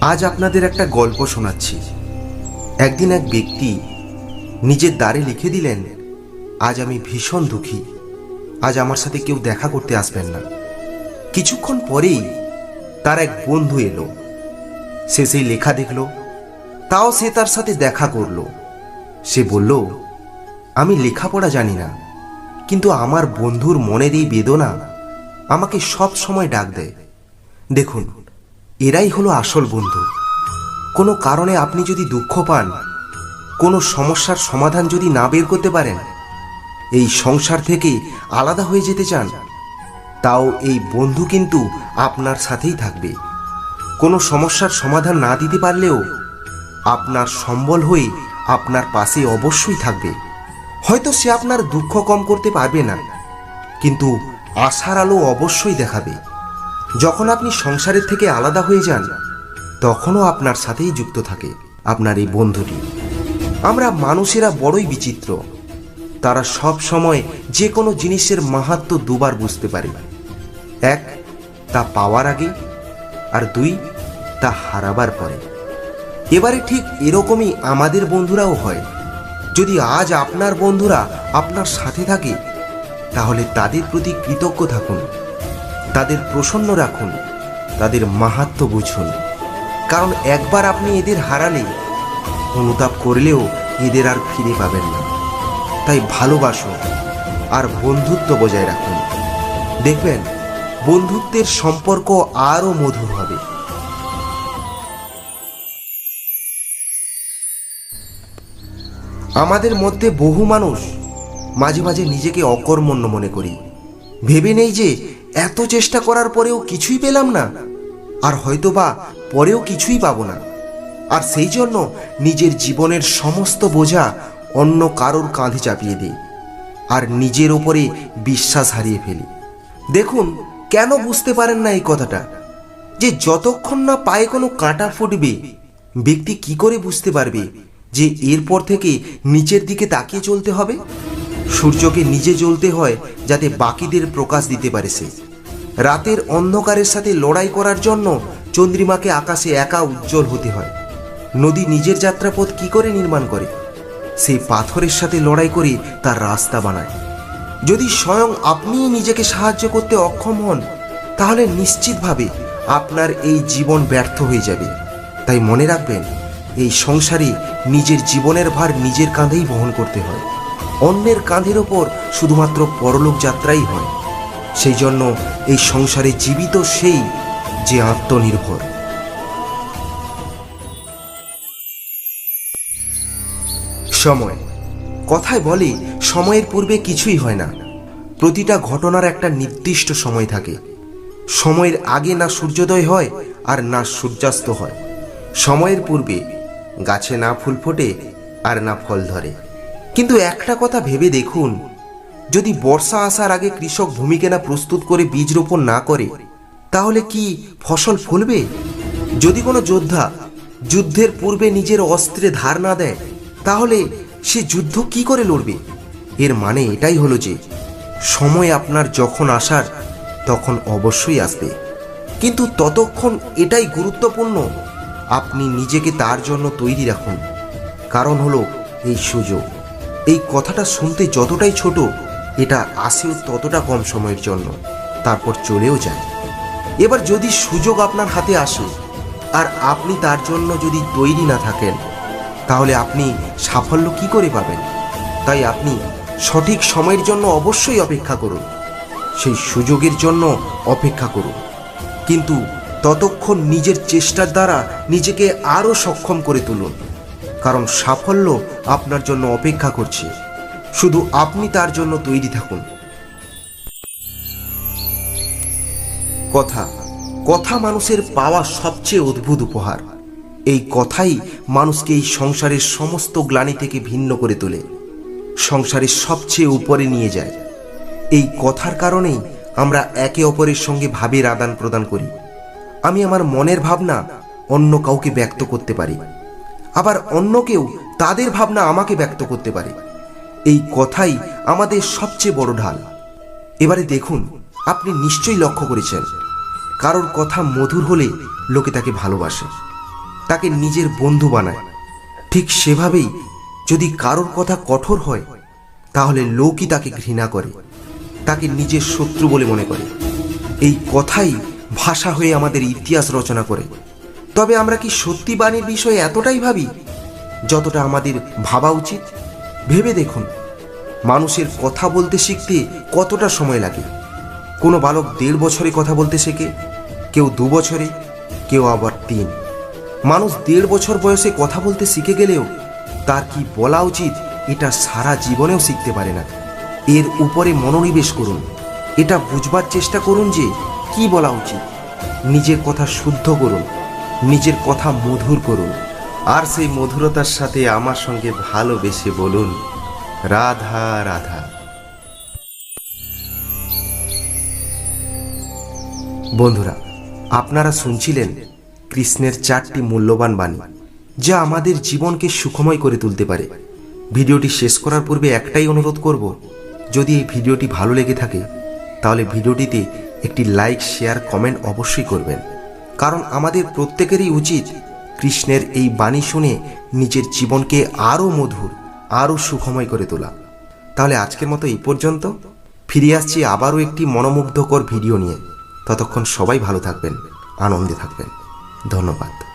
আজ আপনাদের একটা গল্প শোনাচ্ছি। একদিন এক ব্যক্তি নিজের দ্বারে লিখে দিলেন, আজ আমি ভীষণ দুঃখী। আজ আমার সাথে কেউ দেখা করতে আসবেন না। কিছুক্ষণ পরেই তার এক বন্ধু এলো। সে সেই লেখা দেখল, তাও সে তার সাথে দেখা করল। সে বলল, আমি লেখাপড়া জানি না, কিন্তু আমার বন্ধুর মনের এই বেদনা আমাকে সব সময় ডাক দেয়। দেখুন এরাই হলো আসল বন্ধু। কোনো কারণে আপনি যদি দুঃখ পান, কোনো সমস্যার সমাধান যদি না বের করতে পারেন, এই সংসার থেকে আলাদা হয়ে যেতে চান, তাও এই বন্ধু কিন্তু আপনার সাথেই থাকবে। কোনো সমস্যার সমাধান না দিতে পারলেও আপনার সম্বল হয়ে আপনার পাশে অবশ্যই থাকবে। হয়তো সে আপনার দুঃখ কম করতে পারবে না, কিন্তু আশার আলো অবশ্যই দেখাবে। যখন আপনি সংসারের থেকে আলাদা হয়ে যান, তখনও আপনার সাথেই যুক্ত থাকে আপনার এই বন্ধুটি। আমরা মানুষেরা বড়ই বিচিত্র। তারা সব সময় যে কোনো জিনিসের মাহাত্ম দুবার বুঝতে পারে। এক, তা পাওয়ার আগে, আর দুই, তা হারাবার পরে। এবারে ঠিক এরকমই আমাদের বন্ধুরাও হয়। যদি আজ আপনার বন্ধুরা আপনার সাথে থাকে, তাহলে তাদের প্রতি কৃতজ্ঞ থাকুন। তাদের প্রসন্ন রাখুন, তাদের মাহাত্ম বুঝুন। কারণ একবার আপনি এদের হারালে, অনুতাপ করলেও এদের আর ফিরে পাবেন না। তাই ভালোবাসুন আর বন্ধুত্ব বজায় রাখুন। দেখবেন, বন্ধুত্বের সম্পর্ক আরও মধুর হবে। আমাদের মধ্যে বহু মানুষ মাঝে মাঝে নিজেকে অকর্মণ্য মনে করি। ভেবে নেই যে এত চেষ্টা করার পরেও কিছুই পেলাম না। আর হয়তো বা পরেও কিছুই পাবো না। আর সেই জন্য নিজের জীবনের সমস্ত বোঝা অন্য কারোর কাঁধে চাপিয়ে দিই আর নিজের ওপরে বিশ্বাস হারিয়ে ফেলি। দেখুন, কেন বুঝতে পারেন না এই কথাটা? যে যতক্ষণ না পায়ে কোনো কাঁটা ফুটবে, ব্যক্তি কি করে বুঝতে পারবে যে এরপর থেকে নিচের দিকে তাকিয়ে চলতে হবে? সূর্যকে নিজে জ্বলতে হয় যাতে বাকিদের প্রকাশ দিতে পারে সে। রাতের অন্ধকারের সাথে লড়াই করার জন্য চন্দ্রিমাকে আকাশে একা উজ্জ্বল হতে হয়। নদী নিজের যাত্রাপথ কি করে নির্মাণ করে? সেই পাথরের সাথে লড়াই করে তার রাস্তা বানায়। যদি স্বয়ং আপনিই নিজেকে সাহায্য করতে অক্ষম হন, তাহলে নিশ্চিতভাবে আপনার এই জীবন ব্যর্থ হয়ে যাবে। তাই মনে রাখবেন, এই সংসারে নিজের জীবনের ভার নিজের কাঁধেই বহন করতে হয়। অন্যের কাঁধের ওপর শুধুমাত্র পরলোক যাত্রাই হয়। সেই জন্য এই সংসারে জীবিত সেই যে আত্মনির্ভর। সময়। কথায় বলে, সময়ের পূর্বে কিছুই হয় না। প্রতিটা ঘটনার একটা নির্দিষ্ট সময় থাকে। সময়ের আগে না সূর্যোদয় হয় আর না সূর্যাস্ত হয়। সময়ের পূর্বে গাছে না ফুল ফোটে আর না ফল ধরে। কিন্তু একটা কথা ভেবে দেখুন, যদি বর্ষা আসার আগে কৃষক ভূমি কেনা প্রস্তুত করে বীজ রোপণ না করে, তাহলে কি ফসল ফলবে? যদি কোনো যোদ্ধা যুদ্ধের পূর্বে নিজের অস্ত্রে ধার না দেয়, তাহলে সে যুদ্ধ কি করে লড়বে? এর মানে এটাই হলো যে, সময় আপনার যখন আসার, তখন অবশ্যই আসবে। কিন্তু ততক্ষণ এটাই গুরুত্বপূর্ণ, আপনি নিজেকে তার জন্য তৈরি রাখুন। কারণ হলো এই সুযোগ। এই কথাটা শুনতে যতটাই ছোট, এটা আসেও ততটা কম সময়ের জন্য। তারপর চলেও যায়। এবার যদি সুযোগ আপনার হাতে আসে, আর আপনি তার জন্য যদি তৈরি না থাকেন, তাহলে আপনি সাফল্য কি করে পাবেন? তাই আপনি সঠিক সময়ের জন্য অবশ্যই অপেক্ষা করুন। সেই সুযোগের জন্য অপেক্ষা করুন। কিন্তু ততক্ষণ নিজের চেষ্টার দ্বারা নিজেকে আরও সক্ষম করে তুলুন। কারণ সাফল্য আপনার জন্য অপেক্ষা করছে। শুধু আপনি তার জন্য তৈরি থাকুন। কথা। কথা মানুষের পাওয়া সবচেয়ে অদ্ভুত উপহার। এই কথাই মানুষকে এই সংসারের সমস্ত গ্লানি থেকে ভিন্ন করে তোলে। সংসারের সবচেয়ে উপরে নিয়ে যায়। এই কথার কারণেই আমরা একে অপরের সঙ্গে ভাবের আদান প্রদান করি। আমি আমার মনের ভাবনা অন্য কাউকে ব্যক্ত করতে পারি। আবার অন্য কেউ তাদের ভাবনা আমাকে ব্যক্ত করতে পারে। এই কথাই আমাদের সবচেয়ে বড় ঢাল। এবারে দেখুন, আপনি নিশ্চয়ই লক্ষ্য করেছেন, কারোর কথা মধুর হলে লোকে তাকে ভালোবাসে, তাকে নিজের বন্ধু বানায়। ঠিক সেভাবেই যদি কারোর কথা কঠোর হয়, তাহলে লোকই তাকে ঘৃণা করে, তাকে নিজের শত্রু বলে মনে করে। এই কথাই ভাষা হয়ে আমাদের ইতিহাস রচনা করে। তবে আমরা কি সত্যি বাণীর বিষয়ে এতটাই ভাবি? যতটা আমাদের ভাবা উচিত। ভেবে দেখুন, মানুষের কথা বলতে শিখতে কতটা সময় লাগে। কোনো বালক দেড় বছরে কথা বলতে শেখে, কেউ দু বছরে, কেউ আবার তিন। মানুষ দেড় বছর বয়সে কথা বলতে শিখে গেলেও তার কি বলা উচিত এটা সারা জীবনেও শিখতে পারে না। এর উপরে মনোনিবেশ করুন। এটা বুঝবার চেষ্টা করুন যে কি বলা উচিত। নিজের কথা শুদ্ধ করুন। নিজের কথা মধুর করুন। আর সেই মধুরতার সাথে আমার সঙ্গে ভালোবেসে বলুন, রাধা রাধা। বন্ধুরা, আপনারা শুনছিলেন কৃষ্ণের চারটি মূল্যবান বাণী, যা আমাদের জীবনকে সুখময় করে তুলতে পারে। ভিডিওটি শেষ করার পূর্বে একটাই অনুরোধ করব, যদি এই ভিডিওটি ভালো লেগে থাকে, তাহলে ভিডিওটিতে একটি লাইক, শেয়ার, কমেন্ট অবশ্যই করবেন। কারণ আমাদের প্রত্যেকেরই উচিত কৃষ্ণের এই বাণী শুনে নিজের জীবনকে আরও মধুর, আরও সুখময় করে তোলা। তাহলে আজকের মতো এই পর্যন্ত। ফিরে আসছি আবারও একটি মনোমুগ্ধকর ভিডিও নিয়ে। ততক্ষণ সবাই ভালো থাকবেন, আনন্দে থাকবেন। ধন্যবাদ।